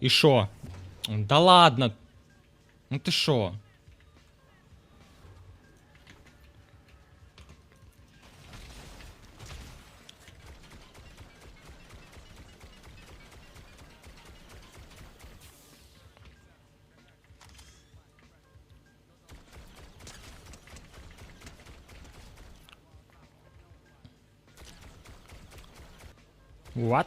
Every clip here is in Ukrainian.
І що? Да ладно. Ну ти що? What?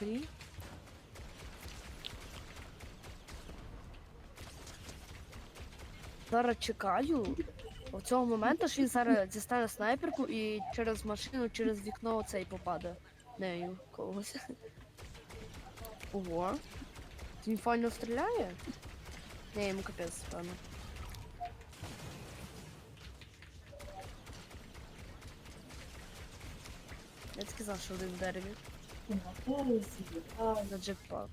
Три. Зараз чекаю. Цього моменту ж він зараз дістане снайперку і через машину, через вікно цей попаде. Нею когось. Ого. Він файно стріляє? Не, йому капець, певно. Я сказав, що один в дереві. За джекпак.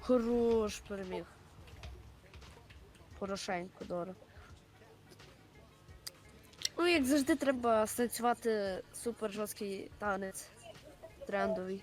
Хорош переміг. Хорошенько, добре. Ну, як завжди, треба станцювати супер жорсткий танець. Трендовий.